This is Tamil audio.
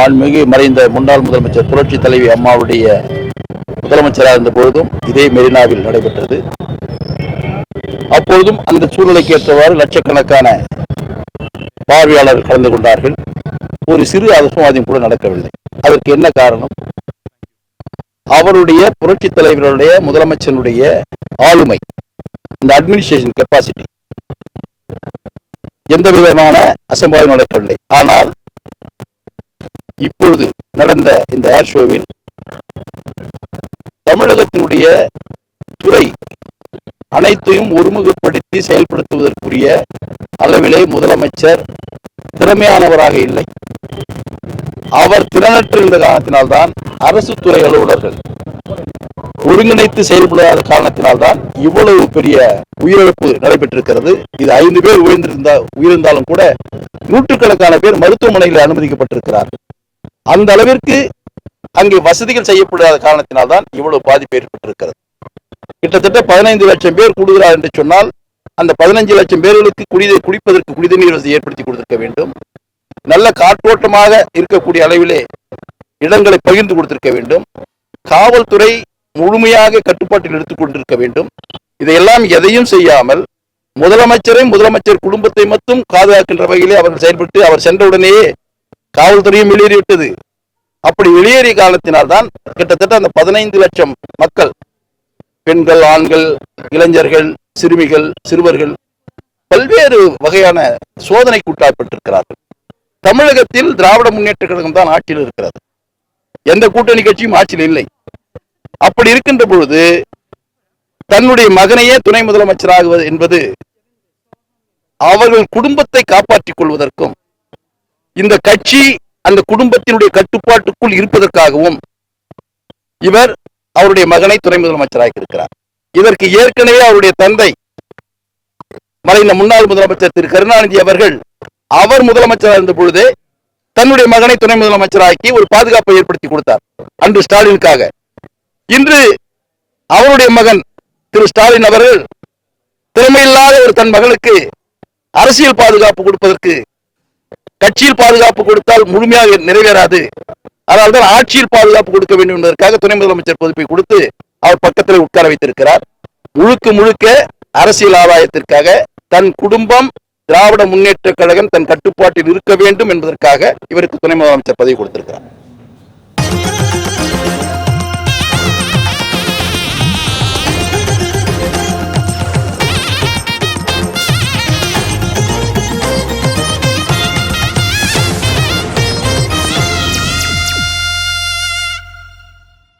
மாண்புமிகு மறைந்த முன்னாள் முதலமைச்சர் புரட்சி தலைவி அம்மாவுடைய முதலமைச்சராக இருந்த பொழுதும் இதே மெரினாவில் நடைபெற்றது. அப்பொழுதும் அந்த சூழ்நிலைக்கு ஏற்றவாறு லட்சக்கணக்கான பார்வையாளர்கள் கலந்து கொண்டார்கள். ஒரு சிறு அசம்பாவிதம் கூட நடக்கவில்லை. அதற்கு என்ன காரணம்? அவருடைய புரட்சி தலைவருடைய முதலமைச்சருடைய ஆளுமை இந்த அட்மினிஸ்ட்ரேஷன் கெப்பாசிட்டி எந்த விதமான அசம்பாவிதம் நடக்கவில்லை. ஆனால் இப்பொழுது நடந்த இந்த ஏர் ஷோவில் தமிழகத்தினுடைய துறை அனைத்தையும் ஒருமுகப்படுத்தி செயல்படுத்துவதற்குரிய அளவிலே முதலமைச்சர் திறமையானவராக இல்லை. அவர் திறனற்று காரணத்தினால்தான் அரசு துறை அலுவலர்கள் ஒருங்கிணைத்து செயல்படாத காரணத்தினால்தான் இவ்வளவு பெரிய உயிரிழப்பு நடைபெற்றிருக்கிறது. இது ஐந்து பேர் உயிர்ந்திருந்தா உயிரிழந்தாலும் கூட நூற்றுக்கணக்கான பேர் மருத்துவமனையில் அனுமதிக்கப்பட்டிருக்கிறார்கள். அந்த அளவிற்கு அங்கே வசதிகள் செய்யப்படாத காரணத்தினால்தான் இவ்வளவு பாதிப்பு ஏற்பட்டிருக்கிறது. கிட்டத்தட்ட பதினைந்து லட்சம் பேர் கூடுகிறார் என்று சொன்னால் அந்த பதினஞ்சு லட்சம் பேர்களுக்கு குடிதை குடிப்பதற்கு குடிநீர் வசதி ஏற்படுத்தி கொடுத்திருக்க வேண்டும். நல்ல காற்றோட்டமாக இருக்கக்கூடிய அளவிலே இடங்களை பகிர்ந்து கொடுத்திருக்க வேண்டும். காவல்துறை முழுமையாக கட்டுப்பாட்டில் எடுத்துக் கொண்டிருக்க வேண்டும். இதையெல்லாம் எதையும் செய்யாமல் முதலமைச்சரை முதலமைச்சர் குடும்பத்தை மட்டும் பாதுகாக்கின்ற வகையிலே அவர்கள் செயல்பட்டு அவர் சென்றவுடனேயே காவல்துறையும் வெளியேறிவிட்டது. அப்படி வெளியேறிய காரணத்தினால்தான் கிட்டத்தட்ட அந்த பதினைந்து லட்சம் மக்கள் பெண்கள் ஆண்கள் இளைஞர்கள் சிறுமிகள் சிறுவர்கள் பல்வேறு வகையான சோதனைக்கு உட்பட்டிருக்கிறார்கள் தமிழகத்தில் திராவிட முன்னேற்ற கழகம் தான் ஆட்சியில் இருக்கிறது. எந்த கூட்டணி கட்சியும் ஆட்சியில் இல்லை. அப்படி இருக்கின்ற பொழுது தன்னுடைய மகனையே துணை முதலமைச்சராகுவது என்பது அவர்கள் குடும்பத்தை காப்பாற்றிக் கொள்வதற்கும் இந்த கட்சி அந்த குடும்பத்தினுடைய கட்டுப்பாட்டுக்குள் இருப்பதற்காகவும் இவர் அவருடைய மகனை துணை முதலமைச்சராக இருக்கிறார். இதற்கு ஏற்கனவே அவருடைய தந்தை மறைந்த முன்னாள் முதலமைச்சர் திரு கருணாநிதி அவர்கள் அவர் முதலமைச்சராக இருந்த பொழுதே தன்னுடைய மகனை துணை முதலமைச்சராக்கி ஒரு பாதுகாப்பை ஏற்படுத்தி கொடுத்தார் அன்று ஸ்டாலினுக்காக. இன்று அவருடைய மகன் திரு ஸ்டாலின் அவர்கள் திறமையில்லாத ஒரு தன் மகளுக்கு அரசியல் பாதுகாப்பு கொடுப்பதற்கு கட்சியில் பாதுகாப்பு கொடுத்தால் முழுமையாக நிறைவேறாது. அதனால்தான் ஆட்சியில் பாதுகாப்பு கொடுக்க வேண்டும் என்பதற்காக துணை முதலமைச்சர் பொறுப்பை கொடுத்து அவர் பக்கத்தில் உட்கார வைத்திருக்கிறார். முழுக்க முழுக்க அரசியல் ஆதாயத்திற்காக தன் குடும்பம் திராவிட முன்னேற்ற கழகம் தன் கட்டுப்பாட்டில் இருக்க வேண்டும் என்பதற்காக இவருக்கு துணை முதலமைச்சர் பதவி கொடுத்திருக்கிறார்.